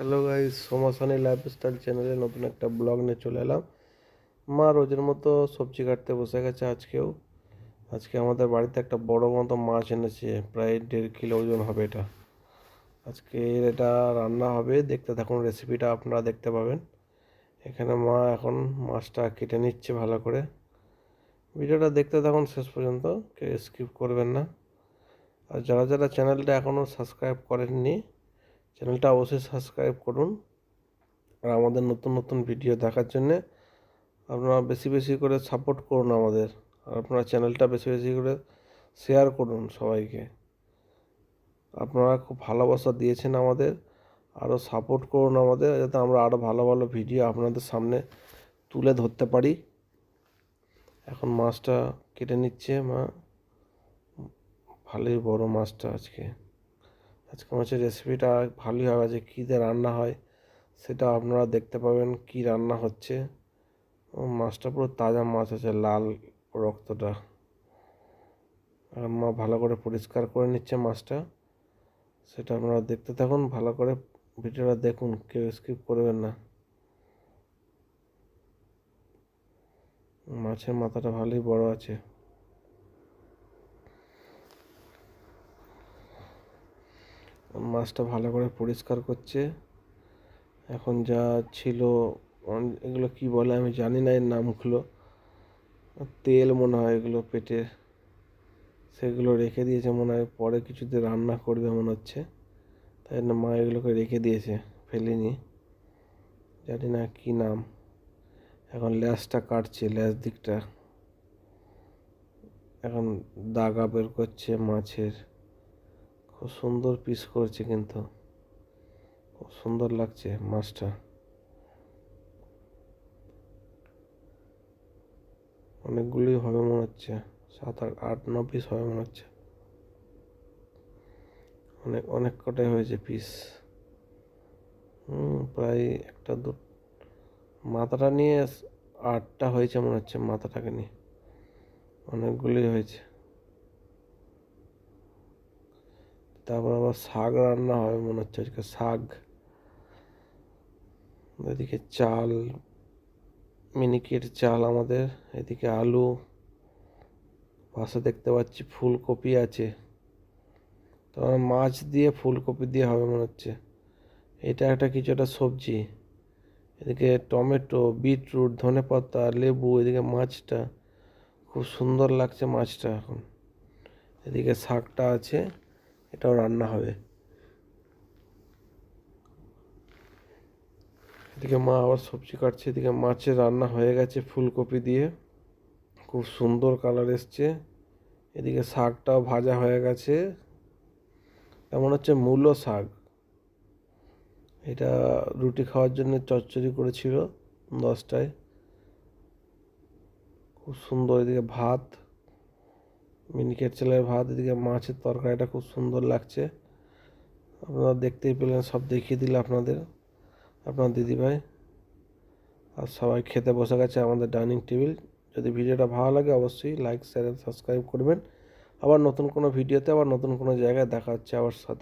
Hello guys সোমাসানি lifestyle চ্যানেলে নতুন একটা ব্লগ নিয়ে চলে এলাম। মা রোজের মতো সবজি কাটতে বসে গেছে আজকেও। আজকে আমাদের বাড়িতে একটা বড় মতো মাছ এনেছে, প্রায় দেড় কিলো ওজন হবে এটা। আজকে এটা রান্না হবে, দেখতে থাকুন রেসিপিটা আপনারা দেখতে পাবেন। এখানে মা এখন মাছটা কেটে নিচ্ছে ভালো করে। ভিডিওটা দেখতে থাকুন শেষ পর্যন্ত, কেউ স্কিপ করবেন না। আর যারা যারা চ্যানেলটা এখনও সাবস্ক্রাইব করেননি চ্যানেলটা অবশ্যই সাবস্ক্রাইব করুন আর আমাদের নতুন নতুন ভিডিও দেখার জন্যে আপনারা বেশি বেশি করে সাপোর্ট করুন আমাদের। আর আপনারা চ্যানেলটা বেশি বেশি করে শেয়ার করুন সবাইকে। আপনারা খুব ভালোবাসা দিয়েছেন আমাদের আরও সাপোর্ট করুন আমাদের, যাতে আমরা আরও ভালো ভালো ভিডিও আপনাদের সামনে তুলে ধরতে পারি। এখন মাছটা কেটে নিচ্ছে মা, ভালোই বড় মাছটা আজকে। আজকে মাছের রেসিপিটা ভালোই হবে, যে কী দিয়ে রান্না হয়, সেটা আপনারা দেখতে পাবেন কি রান্না হচ্ছে। মাছটা পুরো তাজা মাছ আছে লাল রক্তটা। আর মা ভালো করে পরিষ্কার করে নিচ্ছে মাছটা। সেটা আপনারা দেখতে থাকুন, ভালো করে ভিডিওটা দেখুন, কেউ স্কিপ করবেন না। মাছের মাথাটা ভালোই বড় আছে। মাছটা ভালো করে পরিষ্কার করছে। এখন যা ছিল এগুলো কি বলে আমি জানি না, এর নামগুলো। তেল মনে হয় এগুলো পেটে, সেগুলো রেখে দিয়েছে, মনে হয় পরে কিছুতে রান্না করবে মনে হচ্ছে। তাই জন্য মা এগুলোকে রেখে দিয়েছে, ফেলিনি। জানি না কি নাম। এখন ল্যাসটা কাটছে, ল্যাস দিকটা। এখন দাগা বের করছে মাছের। খুব সুন্দর পিস করছে কিন্তু। খুব সুন্দর লাগছে মাছটা। অনেকগুলি হবে মনে হচ্ছে। সাত, আট আট, ন পিস হবে মনে হচ্ছে। অনেক অনেক কটাই হয়েছে পিস হুম, প্রায় একটা দু, মাথাটা নিয়ে আটটা হয়েছে মনে হচ্ছে মাথাটাকে নিয়ে। অনেকগুলি হয়েছে। তারপর আবার শাক রান্না হবে মনে হচ্ছে আজকে শাক। এদিকে চাল, মিনিকেট চাল আমাদের, এদিকে আলু। পাশে দেখতে পাচ্ছি ফুলকপি আছে। তারপর মাছ দিয়ে ফুলকপি দিয়ে হবে মনে হচ্ছে। এটা একটা কিছু একটা সবজি। এদিকে টমেটো, বিটরুট ধনেপাতা লেবু, এদিকে মাছটা। খুব সুন্দর লাগছে মাছটা এখন। এদিকে শাকটা আছে। এটাও রান্না হবে। এদিকে মা আবার সবজি কাটছে, এদিকে মাছের রান্না হয়ে গেছে ফুলকপি দিয়ে। খুব সুন্দর কালার এসছে। এদিকে শাকটাও ভাজা হয়ে গেছে। এমন হচ্ছে মূলো শাক। এটা রুটি খাওয়ার জন্য চচ্চড়ি করেছিল দশটায়। খুব সুন্দর এদিকে ভাত। মিনিকেট চালের ভাত, এদিকে মাছের তরকারিটা খুব সুন্দর লাগছে। আপনারা দেখতেই পেলেন, সব দেখিয়ে দিল আপনাদের। আপনার দিদিভাই আর সবাই খেতে বসে গেছে আমাদের ডাইনিং টেবিল। যদি ভিডিওটা ভালো লাগে অবশ্যই লাইক শেয়ার সাবস্ক্রাইব করবেন। আবার নতুন কোনো ভিডিওতে, আবার নতুন কোনো জায়গায় দেখা হচ্ছে আবার সাথে।